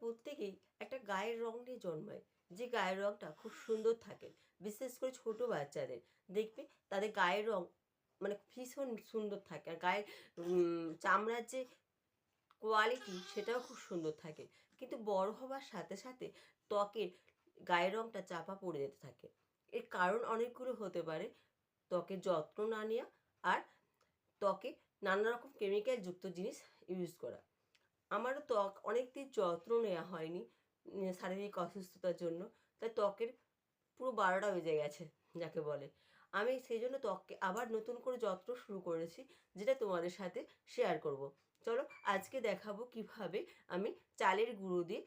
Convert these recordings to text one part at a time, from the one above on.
প্রত্যেকেই একটা গায়ের রং নিয়ে জন্মায়। যে গায়ের রংটা খুব সুন্দর থাকে, বিশেষ করে ছোট বাচ্চাদের। দেখবে তাদের গায়ের রং মানে ভীষণ সুন্দর থাকে। আর গায়ের চামড়ার যে কোয়ালিটি সেটাও খুব সুন্দর থাকে। কিন্তু বড় হওয়ার সাথে সাথে ত্বকের গায়ের রংটা চাপা পড়ে যেতে থাকে। এর কারণ অনেকগুলো হতে পারে। ত্বকের যত্ন না নেওয়া আর ত্বকে নানা রকম কেমিক্যাল যুক্ত জিনিস ইউজ করা। আমারও ত্বক অনেক দিন যত্ন নেওয়া হয়নি শারীরিক অসুস্থতার জন্য। তাই ত্বকের পুরো বারোটা বেজে গেছে, যাকে বলে। আমি সেই জন্য ত্বককে আবার নতুন করে যত্ন শুরু করেছি, যেটা তোমাদের সাথে শেয়ার করব। চলো আজকে দেখাবো কীভাবে আমি চালের গুঁড়ো দিয়ে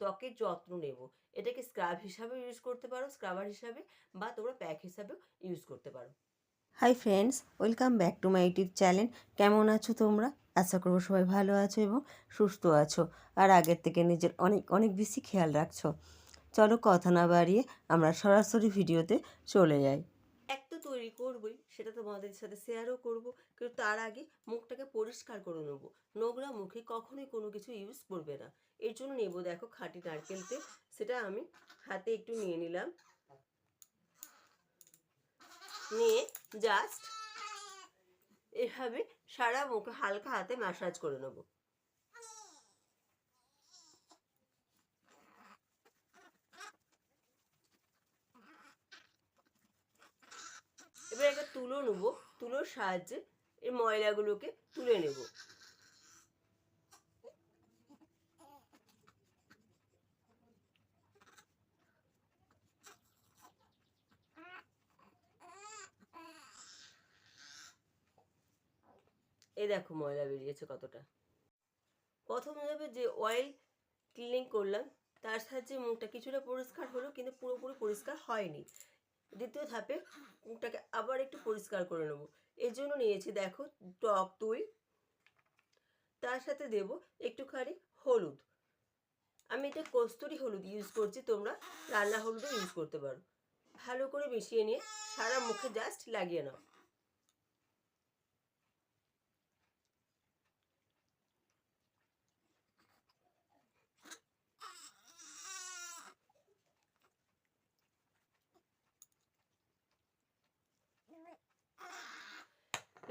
ত্বকের যত্ন নেব। এটাকে স্ক্রাব হিসাবে ইউজ করতে পারো স্ক্রাবার হিসাবে বা তোমরা প্যাক হিসাবেও ইউজ করতে পারো। Hi friends, welcome back to my YouTube channel. কেমন আছো তোমরা? আশা করব সবাই ভালো আছো এবং সুস্থ আছো। আর আগের থেকে নিজের অনেক অনেক বেশি খেয়াল রাখছো। চলো কথা না বাড়িয়ে আমরা সরাসরি ভিডিওতে চলে যাই। এক তো তৈরি করবই, সেটা তোমাদের সাথে শেয়ারও করব। কিন্তু তার আগে মুখটাকে পরিষ্কার করে নেব। নোংরা মুখে কখনোই কোনো কিছু ইউজ করবে না। এর জন্য নেব দেখো খাঁটি নারকেল তেল সেটা আমি হাতে একটু নিয়ে নিলাম। নিয়ে জাস্ট এভাবে সারা মুখে হালকা হাতে ম্যাসাজ করে নেব। এবার একটা তুলো নেব, তুলোর সাহায্যে এই ময়লাগুলোকে তুলে নেব। দেখো ময়লা বেরিয়েছে কতটা। প্রথম ধাপে যে অয়েল ক্লিনিং করলাম, তার সাহায্যে মুখটা কিছুটা পরিষ্কার হলো, কিন্তু পুরোপুরি পরিষ্কার হয়নি। দ্বিতীয় ধাপে মুখটাকে আবার একটু পরিষ্কার করে নেব। এর জন্য নিয়েছি দেখো টক দই, তার সাথে দেব একটুখানি হলুদ। আমি এটা কস্তুরি হলুদ ইউজ করছি, তোমরা রান্না হলুদও ইউজ করতে পারো। ভালো করে মিশিয়ে নিয়ে সারা মুখে জাস্ট লাগিয়ে নাও।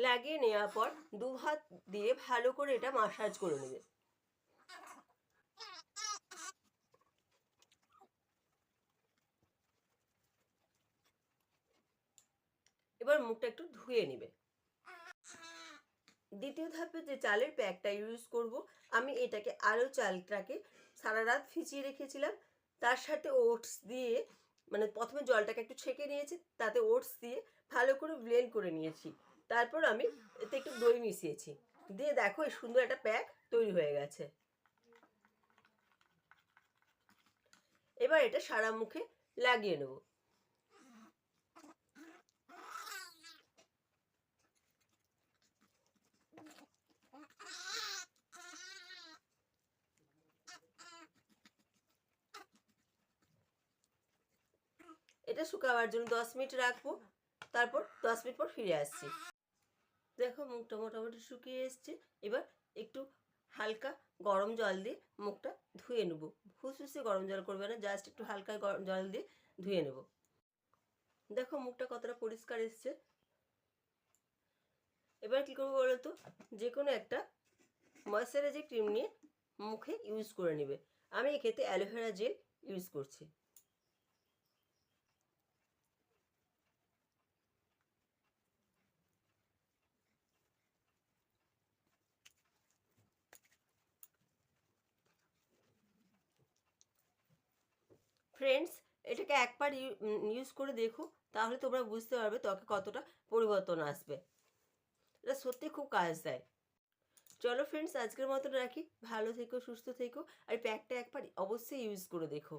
লাগিয়ে নেওয়ার পর দু হাত দিয়ে ভালো করে এটা মাসাজ করে নেবে। এবার মুখটা একটু ধুয়ে নেবে। দ্বিতীয় ধাপে যে চালের প্যাকটা ইউজ করব, আমি এটাকে আলো চালটাকে সারা রাত ভিজিয়ে রেখেছিলাম। তার সাথে ওটস দিয়ে মানে প্রথমে জলটাকে একটু ছেঁকে নিয়েছি, তাতে ওটস দিয়ে ভালো করে ব্লেন্ড করে নিয়েছি। তারপর আমি এতে একটু দই মিশিয়েছি। দিয়ে দেখো এই সুন্দর একটা প্যাক তৈরি হয়ে গেছে। এবার এটা সারা মুখে লাগিয়ে নেব। এটা শুকাবার জন্য দশ মিনিট রাখব। তারপর দশ মিনিট পর ফিরে আসছি। দেখো মুখটা মোটামুটি শুকিয়ে এসছে। এবার একটু হালকা গরম জল দিয়ে মুখটা ধুয়ে নেব। ফুসফুসে গরম জল করবে না জাস্ট একটু হালকা গরম জল দিয়ে ধুয়ে নেব। দেখো মুখটা কতটা পরিষ্কার এসছে। এবার কী করব বলো তো? যে কোনো একটা ময়শ্চারাইজিং ক্রিম নিয়ে মুখে ইউজ করে নেবে। আমি এক্ষেত্রে অ্যালোভেরা জেল ইউজ করছি। ফ্রেন্ডস এটাকে একবার ইউজ করে দেখো, তাহলে তোমরা বুঝতে পারবে ত্বকে কতটা পরিবর্তন আসবে। এটা সত্যি খুব কাজ দেয়। চলো ফ্রেন্ডস আজকের মতন রাখি। ভালো থেকো, সুস্থ থেকো, আর প্যাকটা একবার অবশ্যই ইউজ করে দেখো।